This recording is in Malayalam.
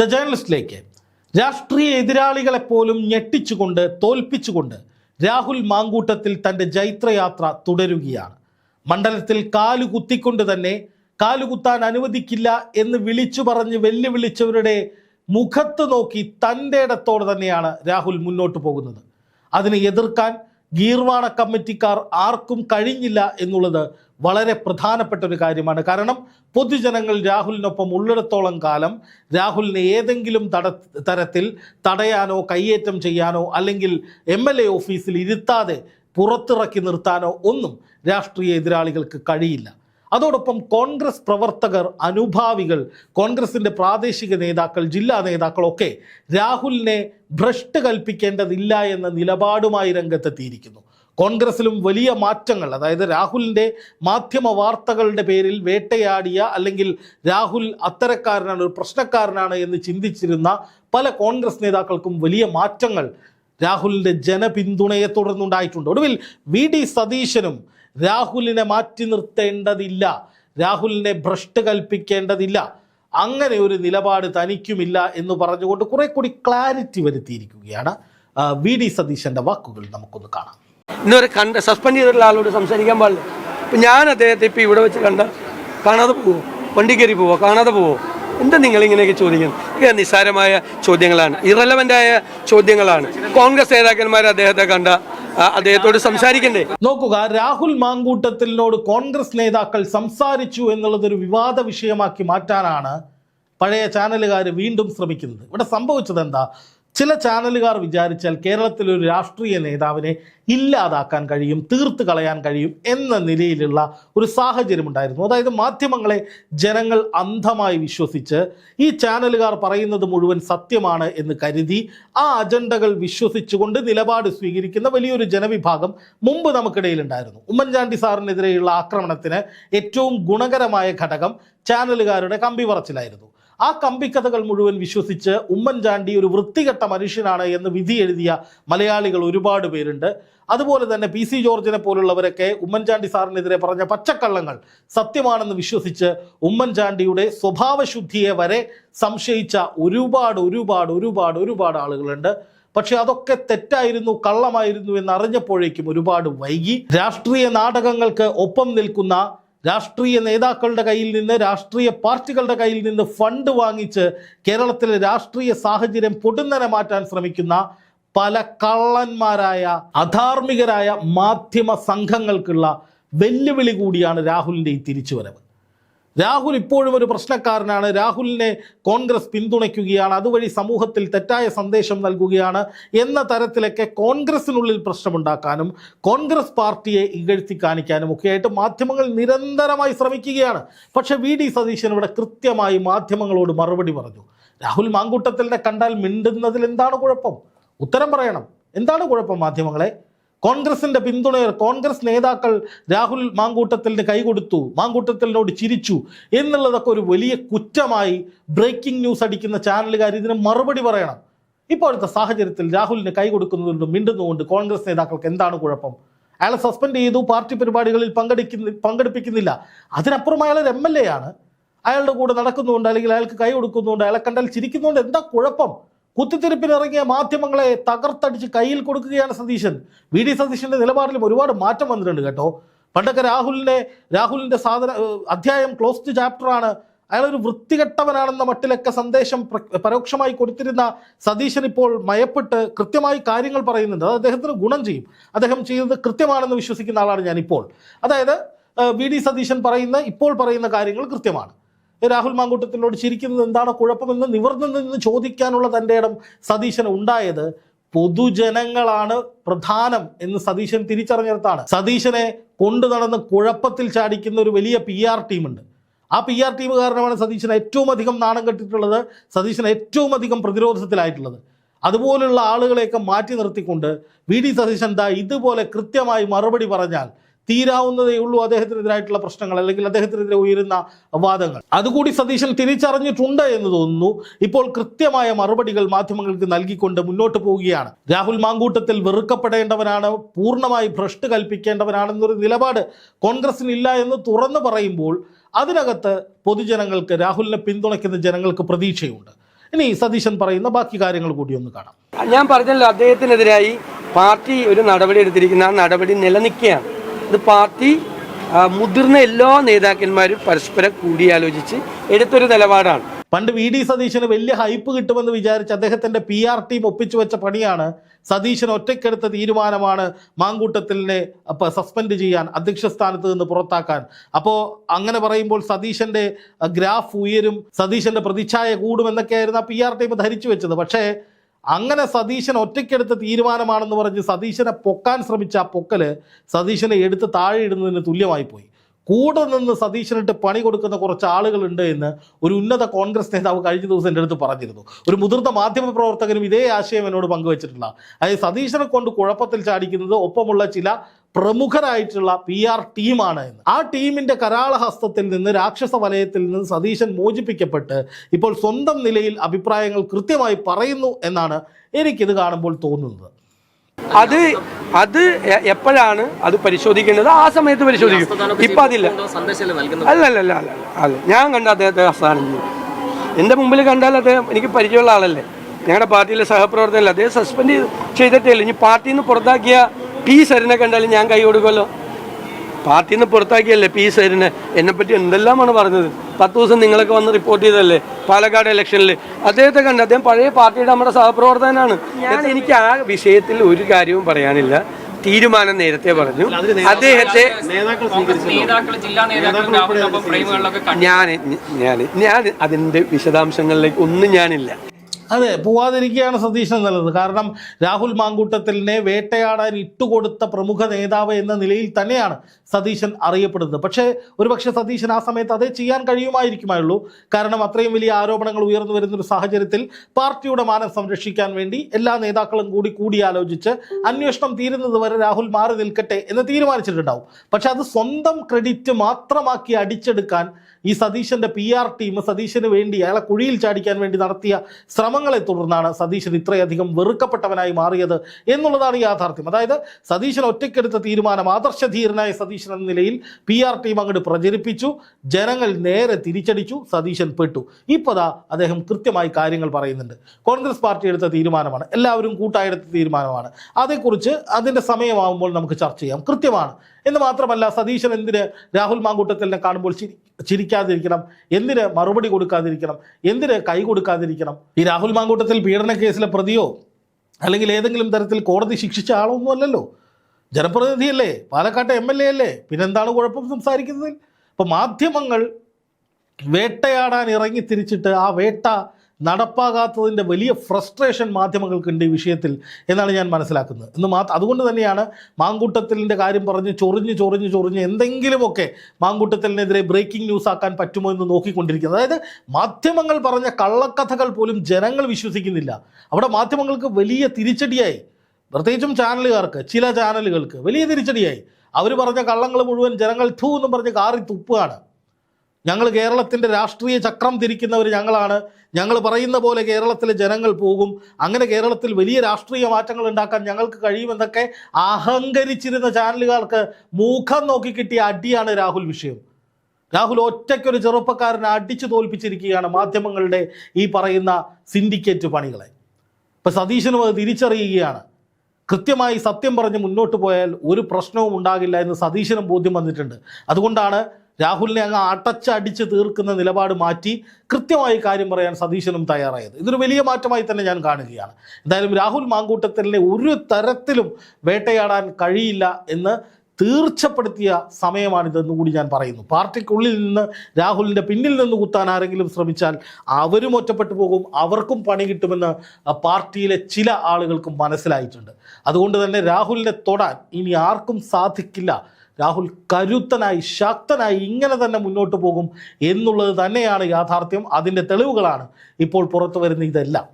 ദ ജേർണലിസ്റ്റിലേക്ക് രാഷ്ട്രീയ എതിരാളികളെ പോലും ഞെട്ടിച്ചുകൊണ്ട് തോൽപ്പിച്ചുകൊണ്ട് രാഹുൽ മാങ്കൂട്ടത്തിൽ തന്റെ ജൈത്രയാത്ര തുടരുകയാണ്. മണ്ഡലത്തിൽ കാലുകുത്തിക്കൊണ്ട് തന്നെ കാലുകുത്താൻ അനുവദിക്കില്ല എന്ന് വിളിച്ചു പറഞ്ഞ് വെല്ലുവിളിച്ചവരുടെ മുഖത്ത് നോക്കി തന്റെ ഇടത്തോടെ തന്നെയാണ് രാഹുൽ മുന്നോട്ട് പോകുന്നത്. അതിനെ എതിർക്കാൻ ഗീർവാണ കമ്മിറ്റിക്കാർ ആർക്കും കഴിഞ്ഞില്ല എന്നുള്ളത് വളരെ പ്രധാനപ്പെട്ട ഒരു കാര്യമാണ്. കാരണം പൊതുജനങ്ങൾ രാഹുലിനൊപ്പം ഉള്ളിടത്തോളം കാലം രാഹുലിനെ ഏതെങ്കിലും തട തരത്തിൽ തടയാനോ കയ്യേറ്റം ചെയ്യാനോ അല്ലെങ്കിൽ എം എൽ എ ഓഫീസിൽ ഇരുത്താതെ പുറത്തിറക്കി നിർത്താനോ ഒന്നും രാഷ്ട്രീയ എതിരാളികൾക്ക് കഴിയില്ല. അതോടൊപ്പം കോൺഗ്രസ് പ്രവർത്തകർ അനുഭാവികൾ കോൺഗ്രസിന്റെ പ്രാദേശിക നേതാക്കൾ ജില്ലാ നേതാക്കളൊക്കെ രാഹുലിനെ ഭ്രഷ്ട് കൽപ്പിക്കേണ്ടതില്ല എന്ന നിലപാടുമായി രംഗത്തെത്തിയിരിക്കുന്നു. കോൺഗ്രസിലും വലിയ മാറ്റങ്ങൾ അതായത് രാഹുലിന്റെ മാധ്യമ വാർത്തകളുടെ പേരിൽ വേട്ടയാടിയ അല്ലെങ്കിൽ രാഹുൽ അത്തരക്കാരനാണ് ഒരു പ്രശ്നക്കാരനാണ് എന്ന് ചിന്തിച്ചിരുന്ന പല കോൺഗ്രസ് നേതാക്കൾക്കും വലിയ മാറ്റങ്ങൾ രാഹുലിന്റെ ജനപിന്തുണയെ തുടർന്നുണ്ടായിട്ടുണ്ട്. ഒടുവിൽ വി. ഡി. സതീശനും രാഹുലിനെ മാറ്റി നിർത്തേണ്ടതില്ല. രാഹുലിനെ ഭ്രഷ്ട് കൽപ്പിക്കേണ്ടതില്ല. അങ്ങനെ ഒരു നിലപാട് തനിക്കുമില്ല എന്ന് പറഞ്ഞുകൊണ്ട് കുറെ കൂടി ക്ലാരിറ്റി വരുത്തിയിരിക്കുകയാണ് വി ഡി സതീശന്റെ വാക്കുകൾ നമുക്കൊന്ന് കാണാം. ഇന്നുവരെ കണ്ട് സസ്പെൻഡ് ചെയ്തിട്ടുള്ള ആളോട് സംസാരിക്കാൻ പാടില്ല. ഇപ്പം ഞാൻ അദ്ദേഹത്തെ ഇപ്പം ഇവിടെ വെച്ച് കണ്ട കാണാതെ പോവോ? വണ്ടി കയറി പോവോ? കാണാതെ പോവോ? എന്താ നിങ്ങൾ ഇങ്ങനെയൊക്കെ ചോദിക്കുന്നത്? ഇത് നിസ്സാരമായ ചോദ്യങ്ങളാണ് ഇറലവന്റായ ചോദ്യങ്ങളാണ്. കോൺഗ്രസ് നേതാക്കന്മാർ അദ്ദേഹത്തെ കണ്ട അദ്ദേഹത്തോട് സംസാരിക്കണ്ടേ? നോക്കുക രാഹുൽ മാങ്കൂട്ടത്തിനോട് കോൺഗ്രസ് നേതാക്കൾ സംസാരിച്ചു എന്നുള്ളത് ഒരു വിവാദ വിഷയമാക്കി മാറ്റാനാണ് പഴയ ചാനലുകാർ വീണ്ടും ശ്രമിക്കുന്നത്. ഇവിടെ സംഭവിച്ചത് എന്താ? ചില ചാനലുകാർ വിചാരിച്ചാൽ കേരളത്തിലെ ഒരു രാഷ്ട്രീയ നേതാവിനെ ഇല്ലാതാക്കാൻ കഴിയും തീർത്ത് കളയാൻ കഴിയും എന്ന നിലയിലുള്ള ഒരു സാഹചര്യം ഉണ്ടായിരുന്നു. അതായത് മാധ്യമങ്ങളെ ജനങ്ങൾ അന്ധമായി വിശ്വസിച്ച് ഈ ചാനലുകാർ പറയുന്നത് മുഴുവൻ സത്യമാണ് എന്ന് കരുതി ആ അജണ്ടകൾ വിശ്വസിച്ചുകൊണ്ട് നിലപാട് സ്വീകരിക്കുന്ന വലിയൊരു ജനവിഭാഗം മുമ്പ് നമുക്കിടയിലുണ്ടായിരുന്നു. ഉമ്മൻചാണ്ടി സാറിനെതിരെയുള്ള ആക്രമണത്തിന് ഏറ്റവും ഗുണകരമായ ഘടകം ചാനലുകാരുടെ കമ്പി പറച്ചിലായിരുന്നു ആ കമ്പിക്കഥകൾ മുഴുവൻ വിശ്വസിച്ച് ഉമ്മൻചാണ്ടി ഒരു വൃത്തികെട്ട മനുഷ്യനാണ് എന്ന് വിധി എഴുതിയ മലയാളികൾ ഒരുപാട് പേരുണ്ട്. അതുപോലെ തന്നെ പി സി ജോർജിനെ പോലുള്ളവരൊക്കെ ഉമ്മൻചാണ്ടി സാറിനെതിരെ പറഞ്ഞ പച്ചക്കള്ളങ്ങൾ സത്യമാണെന്ന് വിശ്വസിച്ച് ഉമ്മൻചാണ്ടിയുടെ സ്വഭാവശുദ്ധിയെ വരെ സംശയിച്ച ഒരുപാട് ഒരുപാട് ഒരുപാട് ഒരുപാട് ആളുകളുണ്ട്. പക്ഷെ അതൊക്കെ തെറ്റായിരുന്നു കള്ളമായിരുന്നു എന്ന് അറിഞ്ഞപ്പോഴേക്കും ഒരുപാട് വൈകി. രാഷ്ട്രീയ നാടകങ്ങൾക്ക് ഒപ്പം നിൽക്കുന്ന രാഷ്ട്രീയ നേതാക്കളുടെ കയ്യിൽ നിന്ന് രാഷ്ട്രീയ പാർട്ടികളുടെ കയ്യിൽ നിന്ന് ഫണ്ട് വാങ്ങിച്ച് കേരളത്തിലെ രാഷ്ട്രീയ സാഹചര്യം പൊടുന്നനെ മാറ്റാൻ ശ്രമിക്കുന്ന പല കള്ളന്മാരായ അധാർമികരായ മാധ്യമ സംഘങ്ങൾക്കുള്ള വെല്ലുവിളി കൂടിയാണ് രാഹുലിന്റെ ഈ തിരിച്ചുവരവ്. രാഹുൽ ഇപ്പോഴും ഒരു പ്രശ്നക്കാരനാണ്. രാഹുലിനെ കോൺഗ്രസ് പിന്തുണയ്ക്കുകയാണ്. അതുവഴി സമൂഹത്തിൽ തെറ്റായ സന്ദേശം നൽകുകയാണ് എന്ന തരത്തിലൊക്കെ കോൺഗ്രസിനുള്ളിൽ പ്രശ്നമുണ്ടാക്കാനും കോൺഗ്രസ് പാർട്ടിയെ ഇകഴ്ത്തി കാണിക്കാനും ഒക്കെയായിട്ട് മാധ്യമങ്ങൾ നിരന്തരമായി ശ്രമിക്കുകയാണ്. പക്ഷേ വി ഡി സതീശൻ ഇവിടെ കൃത്യമായി മാധ്യമങ്ങളോട് മറുപടി പറഞ്ഞു. രാഹുൽ മാങ്കൂട്ടത്തിലിനെ കണ്ടാൽ മിണ്ടുന്നതിൽ എന്താണ് കുഴപ്പം? ഉത്തരം പറയണം. എന്താണ് കുഴപ്പം മാധ്യമങ്ങളെ? കോൺഗ്രസിന്റെ പിന്തുണയർ കോൺഗ്രസ് നേതാക്കൾ രാഹുൽ മാങ്കൂട്ടത്തിന് കൈകൊടുത്തു മാങ്കൂട്ടത്തിനോട് ചിരിച്ചു എന്നുള്ളതൊക്കെ ഒരു വലിയ കുറ്റമായി ബ്രേക്കിംഗ് ന്യൂസ് അടിക്കുന്ന ചാനലുകാർ ഇതിന് മറുപടി പറയണം. ഇപ്പോഴത്തെ സാഹചര്യത്തിൽ രാഹുലിന് കൈ കൊടുക്കുന്നതുകൊണ്ട് മിണ്ടുന്നുകൊണ്ട് കോൺഗ്രസ് നേതാക്കൾക്ക് എന്താണ് കുഴപ്പം? അയാളെ സസ്പെൻഡ് ചെയ്തു പാർട്ടി പരിപാടികളിൽ പങ്കെടുക്കുന്ന പങ്കെടുപ്പിക്കുന്നില്ല. അതിനപ്പുറം അയാൾ ഒരു എം എൽ എ ആണ്. അയാളുടെ കൂടെ നടക്കുന്നുണ്ട് അല്ലെങ്കിൽ അയാൾക്ക് കൈ കൊടുക്കുന്നുണ്ട് അയാളെ കണ്ടാൽ ചിരിക്കുന്നുണ്ട് എന്താ കുഴപ്പം? കുത്തിത്തിരിപ്പിനിറങ്ങിയ മാധ്യമങ്ങളെ തകർത്തടിച്ച് കയ്യിൽ കൊടുക്കുകയാണ് സതീശൻ. വി ഡി സതീശന്റെ നിലപാടിലും ഒരുപാട് മാറ്റം വന്നിട്ടുണ്ട് കേട്ടോ. പണ്ടൊക്കെ രാഹുലിനെ രാഹുലിന്റെ സാധന അധ്യായം ക്ലോസ്ഡ് ചാപ്റ്ററാണ് അയാളൊരു വൃത്തികെട്ടവനാണെന്ന മട്ടിലൊക്കെ സന്ദേശം പരോക്ഷമായി കൊടുത്തിരുന്ന സതീശൻ ഇപ്പോൾ മയപ്പെട്ട് കൃത്യമായി കാര്യങ്ങൾ പറയുന്നുണ്ട്. അത് അദ്ദേഹത്തിന് ഗുണം ചെയ്യും. അദ്ദേഹം ചെയ്തത് കൃത്യമാണെന്ന് വിശ്വസിക്കുന്ന ആളാണ് ഞാനിപ്പോൾ. അതായത് വി ഡി സതീശൻ പറയുന്ന ഇപ്പോൾ പറയുന്ന കാര്യങ്ങൾ കൃത്യമാണ്. രാഹുൽ മാങ്കൂട്ടത്തിനോട് ചിരിക്കുന്നത് എന്താണ് കുഴപ്പമെന്ന് നിവർന്നു നിന്ന് ചോദിക്കാനുള്ള തന്റെ ഇടം സതീശന് ഉണ്ടായത് പൊതുജനങ്ങളാണ് പ്രധാനം എന്ന് സതീശൻ തിരിച്ചറിഞ്ഞിടത്താണ്. സതീശനെ കൊണ്ടു നടന്ന് കുഴപ്പത്തിൽ ചാടിക്കുന്ന ഒരു വലിയ പി ആർ ടീമുണ്ട്. ആ പി ആർ ടീം കാരണമാണ് സതീശൻ ഏറ്റവും അധികം നാണം കെട്ടിട്ടുള്ളത് സതീശൻ ഏറ്റവും അധികം പ്രതിരോധത്തിലായിട്ടുള്ളത്. അതുപോലുള്ള ആളുകളെയൊക്കെ മാറ്റി നിർത്തിക്കൊണ്ട് വി ഡി സതീശൻ ദാ ഇതുപോലെ കൃത്യമായി മറുപടി പറഞ്ഞാൽ തീരാവുന്നതേ ഉള്ളൂ അദ്ദേഹത്തിനെതിരായിട്ടുള്ള പ്രശ്നങ്ങൾ അല്ലെങ്കിൽ അദ്ദേഹത്തിനെതിരെ ഉയരുന്ന വാദങ്ങൾ. അതുകൂടി സതീശൻ തിരിച്ചറിഞ്ഞിട്ടുണ്ട് എന്ന് തോന്നുന്നു. ഇപ്പോൾ കൃത്യമായ മറുപടികൾ മാധ്യമങ്ങൾക്ക് നൽകിക്കൊണ്ട് മുന്നോട്ട് പോവുകയാണ്. രാഹുൽ മാങ്കൂട്ടത്തിൽ വെറുക്കപ്പെടേണ്ടവനാണ് പൂർണമായി ഭ്രഷ്ട് കൽപ്പിക്കേണ്ടവനാണെന്നൊരു നിലപാട് കോൺഗ്രസിനില്ല എന്ന് തുറന്നു പറയുമ്പോൾ അതിനകത്ത് പൊതുജനങ്ങൾക്ക് രാഹുലിനെ പിന്തുണയ്ക്കുന്ന ജനങ്ങൾക്ക് പ്രതീക്ഷയുണ്ട്. ഇനി സതീശൻ പറയുന്ന ബാക്കി കാര്യങ്ങൾ കൂടി ഒന്ന് കാണാം. ഞാൻ പറഞ്ഞല്ലോ അദ്ദേഹത്തിനെതിരായി പാർട്ടി ഒരു നടപടി എടുത്തിരിക്കുന്ന. ആ നടപടി നിലനിൽക്കുകയാണ്. ഇത് പാർട്ടി മുതിർന്ന എല്ലാ നേതാക്കന്മാരും പരസ്പരം കൂടിയാലോചിച്ച് എടുത്തൊരു നിലപാടാണ്. പണ്ട് വി ഡി സതീശന് വലിയ ഹൈപ്പ് കിട്ടുമെന്ന് വിചാരിച്ച് അദ്ദേഹത്തിന്റെ പി ആർ ടീം ഒപ്പിച്ചു വെച്ച പണിയാണ് സതീശൻ ഒറ്റയ്ക്കെടുത്ത തീരുമാനമാണ് മാങ്കൂട്ടത്തിലിനെ സസ്പെൻഡ് ചെയ്യാൻ അധ്യക്ഷ സ്ഥാനത്ത് നിന്ന് പുറത്താക്കാൻ. അപ്പോൾ അങ്ങനെ പറയുമ്പോൾ സതീശന്റെ ഗ്രാഫ് ഉയരും സതീശന്റെ പ്രതിച്ഛായ കൂടും എന്നൊക്കെയായിരുന്നു ആ പി ആർ ടീം ധരിച്ചു വെച്ചത്. പക്ഷേ അങ്ങനെ സതീശൻ ഒറ്റയ്ക്കെടുത്ത തീരുമാനമാണെന്ന് പറഞ്ഞ് സതീശനെ പൊക്കാൻ ശ്രമിച്ച ആ പൊക്കൽ സതീശനെ എടുത്ത് താഴെ ഇടുന്നതിന് തുല്യമായി പോയി. കൂടെ നിന്ന് സതീശനിട്ട് പണി കൊടുക്കുന്ന കുറച്ച് ആളുകളുണ്ട് എന്ന് ഒരു ഉന്നത കോൺഗ്രസ് നേതാവ് കഴിഞ്ഞ ദിവസം എന്റെ അടുത്ത് പറഞ്ഞിരുന്നു. ഒരു മുതിർന്ന മാധ്യമ പ്രവർത്തകനും ഇതേ ആശയം എന്നോട് പങ്കുവച്ചിട്ടുള്ള. അതായത് സതീശനെ കൊണ്ട് കുഴപ്പത്തിൽ ചാടിക്കുന്നത് ഒപ്പമുള്ള ചില പ്രമുഖരായിട്ടുള്ള പി ആർ ടീമാണ് എന്ന്. ആ ടീമിന്റെ കരാളഹസ്തത്തിൽ നിന്ന് രാക്ഷസ വലയത്തിൽ നിന്ന് സതീശൻ മോചിപ്പിക്കപ്പെട്ട് ഇപ്പോൾ സ്വന്തം നിലയിൽ അഭിപ്രായങ്ങൾ കൃത്യമായി പറയുന്നു എന്നാണ് എനിക്കിത് കാണുമ്പോൾ തോന്നുന്നത്. അത് അത് എപ്പോഴാണ് അത് പരിശോധിക്കേണ്ടത്? ആ സമയത്ത് പരിശോധിക്കും. ഇപ്പൊ അതില്ല. അല്ല അല്ല അല്ല അല്ല. അല്ല ഞാൻ കണ്ട അദ്ദേഹത്തെ അസ്ഥാനം ചെയ്യും. എന്റെ മുമ്പിൽ കണ്ടാൽ അദ്ദേഹം എനിക്ക് പരിചയമുള്ള ആളല്ലേ? ഞങ്ങളുടെ പാർട്ടിയിലെ സഹപ്രവർത്തകരല്ല അദ്ദേഹം സസ്പെൻഡ് ചെയ്ത് ചെയ്തിട്ടേ ഇല്ല ഇനി പാർട്ടിയിൽ നിന്ന് പുറത്താക്കിയ പി സരിനെ കണ്ടാലും ഞാൻ കൈ കൊടുക്കുമല്ലോ. പാർട്ടിയിൽ നിന്ന് പുറത്താക്കിയല്ലേ പി സൈഡിനെ എന്നെപ്പറ്റി എന്തെല്ലാമാണ് പറഞ്ഞത്? പത്ത് ദിവസം നിങ്ങളൊക്കെ വന്ന് റിപ്പോർട്ട് ചെയ്തല്ലേ പാലക്കാട് ഇലക്ഷനിൽ അദ്ദേഹത്തെ കണ്ട് അദ്ദേഹം പഴയ പാർട്ടിയുടെ നമ്മുടെ സഹപ്രവർത്തകനാണ്. ഞാൻ എനിക്ക് ആ വിഷയത്തിൽ ഒരു കാര്യവും പറയാനില്ല. തീരുമാനം നേരത്തെ പറഞ്ഞു. അദ്ദേഹത്തെ നേതാക്കൾ ജില്ലാ നേതാക്കൾ രാഹുലിനൊപ്പം ഫ്രെയിമുകളിലൊക്കെ ഞാൻ ഞാൻ ഞാൻ അതിന്റെ വിശദാംശങ്ങളിലേക്ക് ഒന്നും ഞാനില്ല. അതെ പോവാതിരിക്കുകയാണ് സതീശൻ നല്ലത്. കാരണം രാഹുൽ മാങ്കൂട്ടത്തിലിനെ വേട്ടയാടാൻ ഇട്ടുകൊടുത്ത പ്രമുഖ നേതാവ് എന്ന നിലയിൽ തന്നെയാണ് സതീശൻ അറിയപ്പെടുന്നത്. പക്ഷേ ഒരുപക്ഷെ സതീശൻ ആ സമയത്ത് അതേ ചെയ്യാൻ കഴിയുമായിരിക്കുമായുള്ളൂ. കാരണം അത്രയും വലിയ ആരോപണങ്ങൾ ഉയർന്നു വരുന്ന ഒരു സാഹചര്യത്തിൽ പാർട്ടിയുടെ മാനം സംരക്ഷിക്കാൻ വേണ്ടി എല്ലാ നേതാക്കളും കൂടി കൂടിയാലോചിച്ച് അന്വേഷണം തീരുന്നത് വരെ രാഹുൽ മാറി നിൽക്കട്ടെ എന്ന് തീരുമാനിച്ചിട്ടുണ്ടാവും. പക്ഷെ അത് സ്വന്തം ക്രെഡിറ്റ് മാത്രമാക്കി അടിച്ചെടുക്കാൻ ഈ സതീശന്റെ പി ആർ ടീം സതീശന് വേണ്ടി അയാളെ കുഴിയിൽ ചാടിക്കാൻ വേണ്ടി നടത്തിയ ശ്രമങ്ങളെ തുടർന്നാണ് സതീശൻ ഇത്രയധികം വെറുക്കപ്പെട്ടവനായി മാറിയത് എന്നുള്ളതാണ് യാഥാർത്ഥ്യം. അതായത് സതീശൻ ഒറ്റയ്ക്കെടുത്ത തീരുമാനം ആദർശധീരനായ സതീശൻ എന്ന നിലയിൽ പി ആർ ടീം അങ്ങോട്ട് പ്രചരിപ്പിച്ചു ജനങ്ങൾ നേരെ തിരിച്ചടിച്ചു സതീശൻ പെട്ടു. ഇപ്പതാ അദ്ദേഹം കൃത്യമായി കാര്യങ്ങൾ പറയുന്നുണ്ട്. കോൺഗ്രസ് പാർട്ടി എടുത്ത തീരുമാനമാണ്. എല്ലാവരും കൂട്ടായെടുത്ത തീരുമാനമാണ്. അതേക്കുറിച്ച് അതിന്റെ സമയമാകുമ്പോൾ നമുക്ക് ചർച്ച ചെയ്യാം. കൃത്യമാണ്. എന്ന് മാത്രമല്ല സതീശൻ എന്തിന് രാഹുൽ മാങ്കൂട്ടത്തിലിനെ കാണുമ്പോൾ ചിരി ചിരിക്കാതിരിക്കണം എന്തിന് മറുപടി കൊടുക്കാതിരിക്കണം? എന്തിന് കൈ കൊടുക്കാതിരിക്കണം? ഈ രാഹുൽ മാങ്കൂട്ടത്തിൽ പീഡന കേസിലെ പ്രതിയോ? അല്ലെങ്കിൽ ഏതെങ്കിലും തരത്തിൽ കോടതി ശിക്ഷിച്ച ആളൊന്നും അല്ലല്ലോ. ജനപ്രതിനിധിയല്ലേ? പാലക്കാട്ടെ എം എൽ എ അല്ലേ? പിന്നെന്താണ് കുഴപ്പം സംസാരിക്കുന്നത് അപ്പോൾ മാധ്യമങ്ങൾ വേട്ടയാടാൻ ഇറങ്ങി തിരിച്ചിട്ട് ആ വേട്ട നടപ്പാകാത്തതിന്റെ വലിയ ഫ്രസ്ട്രേഷൻ മാധ്യമങ്ങൾക്കുണ്ട് ഈ വിഷയത്തിൽ എന്നാണ് ഞാൻ മനസ്സിലാക്കുന്നത്. എന്ന് മാത്രം അതുകൊണ്ട് തന്നെയാണ് മാങ്കൂട്ടത്തിലിന്റെ കാര്യം പറഞ്ഞ് ചൊറിഞ്ഞ് ചൊറിഞ്ഞ് ചൊറിഞ്ഞ് എന്തെങ്കിലുമൊക്കെ മാങ്കൂട്ടത്തിലിനെതിരെ ബ്രേക്കിംഗ് ന്യൂസ് ആക്കാൻ പറ്റുമോ എന്ന് നോക്കിക്കൊണ്ടിരിക്കുന്നത്. അതായത് മാധ്യമങ്ങൾ പറഞ്ഞ കള്ളക്കഥകൾ പോലും ജനങ്ങൾ വിശ്വസിക്കുന്നില്ല. അവിടെ മാധ്യമങ്ങൾക്ക് വലിയ തിരിച്ചടിയായി. പ്രത്യേകിച്ചും ചാനലുകാർക്ക് ചില ചാനലുകൾക്ക് വലിയ തിരിച്ചടിയായി. അവർ പറഞ്ഞ കള്ളങ്ങൾ മുഴുവൻ ജനങ്ങൾ ധൂ എന്നും പറഞ്ഞ് കാറി തുപ്പുകയാണ്. ഞങ്ങൾ കേരളത്തിന്റെ രാഷ്ട്രീയ ചക്രം തിരിക്കുന്നവർ ഞങ്ങളാണ്. ഞങ്ങൾ പറയുന്ന പോലെ കേരളത്തിലെ ജനങ്ങൾ പോകും. അങ്ങനെ കേരളത്തിൽ വലിയ രാഷ്ട്രീയ മാറ്റങ്ങൾ ഉണ്ടാക്കാൻ ഞങ്ങൾക്ക് കഴിയുമെന്നൊക്കെ അഹങ്കരിച്ചിരുന്ന ചാനലുകാർക്ക് മുഖം നോക്കി കിട്ടിയ അടിയാണ് രാഹുൽ വിഷയം. രാഹുൽ ഒറ്റയ്ക്കൊരു ചെറുപ്പക്കാരനെ അടിച്ചു തോൽപ്പിച്ചിരിക്കുകയാണ് മാധ്യമങ്ങളുടെ ഈ പറയുന്ന സിൻഡിക്കേറ്റ് പണികളെ. ഇപ്പം സതീശനും അത് തിരിച്ചറിയുകയാണ്. കൃത്യമായി സത്യം പറഞ്ഞ് മുന്നോട്ട് പോയാൽ ഒരു പ്രശ്നവും ഉണ്ടാകില്ല എന്ന് സതീശനും ബോധ്യം വന്നിട്ടുണ്ട്. അതുകൊണ്ടാണ് രാഹുലിനെ അങ്ങ് അടച്ചടിച്ച് തീർക്കുന്ന നിലപാട് മാറ്റി കൃത്യമായി കാര്യം പറയാൻ സതീശനും തയ്യാറായത്. ഇതൊരു വലിയ മാറ്റമായി തന്നെ ഞാൻ കാണുകയാണ്. എന്തായാലും രാഹുൽ മാങ്കൂട്ടത്തലിനെ ഒരു തരത്തിലും വേട്ടയാടാൻ കഴിയില്ല എന്ന് തീർച്ചപ്പെടുത്തിയ സമയമാണിതെന്ന് കൂടി ഞാൻ പറയുന്നു. പാർട്ടിക്കുള്ളിൽ നിന്ന് രാഹുലിന്റെ പിന്നിൽ നിന്ന് കുത്താൻ ആരെങ്കിലും ശ്രമിച്ചാൽ അവരും ഒറ്റപ്പെട്ടു പോകും അവർക്കും പണി കിട്ടുമെന്ന് പാർട്ടിയിലെ ചില ആളുകൾക്കും മനസ്സിലായിട്ടുണ്ട്. അതുകൊണ്ട് തന്നെ രാഹുലിനെ തൊടാൻ ഇനി ആർക്കും സാധിക്കില്ല രാഹുൽ കരുത്തനായി ശക്തനായി ഇങ്ങനെ തന്നെ മുന്നോട്ട് പോകും എന്നുള്ളത് തന്നെയാണ് യാഥാർത്ഥ്യം. അതിന്റെ തെളിവുകളാണ് ഇപ്പോൾ പുറത്തു വരുന്ന ഇതെല്ലാം.